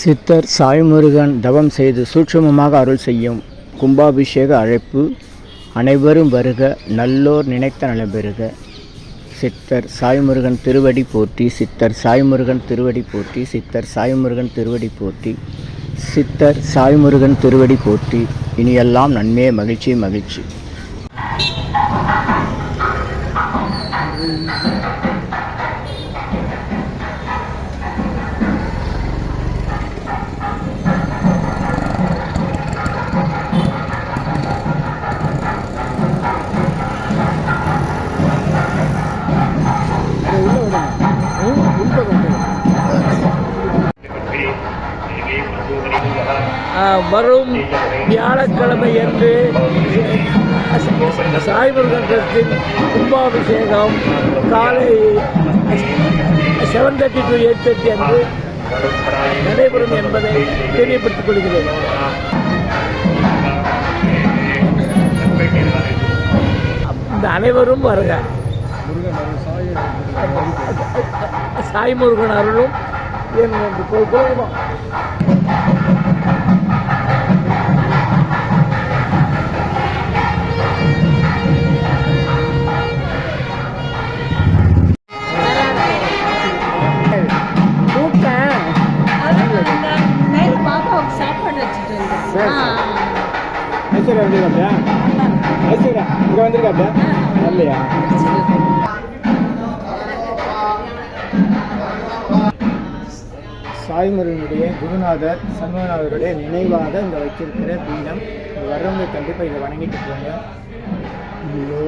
சித்தர் சாய்முருகன் தவம் செய்து சூட்சமமாக அருள் செய்யும் கும்பாபிஷேக அழைப்பு அனைவரும் வருக நல்லோர் நினைத்த நலம்பெறுக சித்தர் சாய்முருகன் திருவடி போற்றி சித்தர் சாய்முருகன் திருவடி போற்றி சித்தர் சாய்முருகன் திருவடி போற்றி சித்தர் சாய்முருகன் திருவடி போற்றி. இனியெல்லாம் நன்மையே மகிழ்ச்சி மகிழ்ச்சி. வரும் வியாழக்கிழமை என்று சாய்முருகன் ட்ரஸ்டின் கும்பாபிஷேகம் காலை seven thirty to eight thirty அன்று நடைபெறும் என்பதை தெரியப்படுத்திக் கொள்கிறேன். இந்த அனைவரும் வருக. சாய்முருகன் அருளும். என் குடும்பம் ஐஸ்வர்யா வந்திருக்காப்லையா இங்கே வந்திருக்காப்ல இல்லையா சாய்முருகனுடைய குருநாதர் சண்முகநாதருடைய நினைவாக இங்கே வச்சிருக்கிற பீடம். இங்க வர்றவங்க கண்டிப்பாக இதை வணங்கிட்டு போங்க. ஐயோ,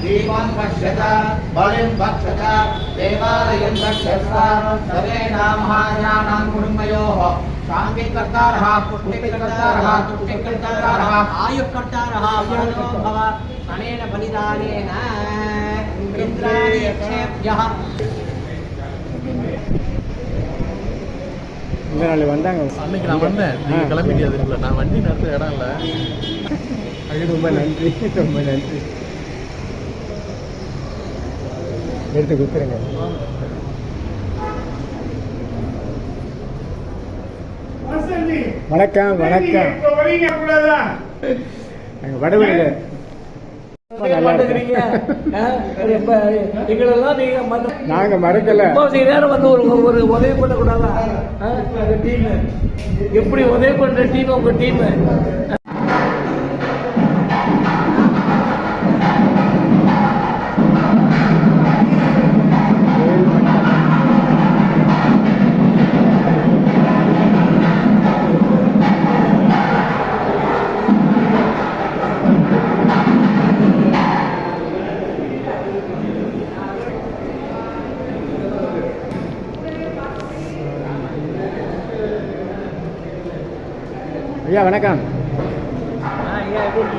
दीपं पश्यत बलिं भक्षत देवालयं रक्षस्व सर्वेणां महाराणां कुटुम्बयोः शान्तिकर्तारः पुष्टिकर्तारः तुष्टिकर्तारः आयुःकर्तारः वरदो भव अनेन बलिदानेन इन्द्राणि यक्षेभ्यः இந்த நாள் வந்தாங்க அன்னைக்கு நான் வந்தேன் நீங்க கிளம்பிட்டு அதுக்குள்ள நான் வண்டி நடத்த இடம் இல்லை ரொம்ப நன்றி ரொம்ப நன்றி எடுத்து கொடுத்துருங்க வணக்கம் வணக்கம். நாங்கள் நீங்க மறக்கல. நேரம் வந்து ஒரு ஒரு உதவி? உங்க டீம் எப்படி உதவி பண்ற டீம் உங்க டீம் ஐயா வணக்கம். ஐயா எப்படி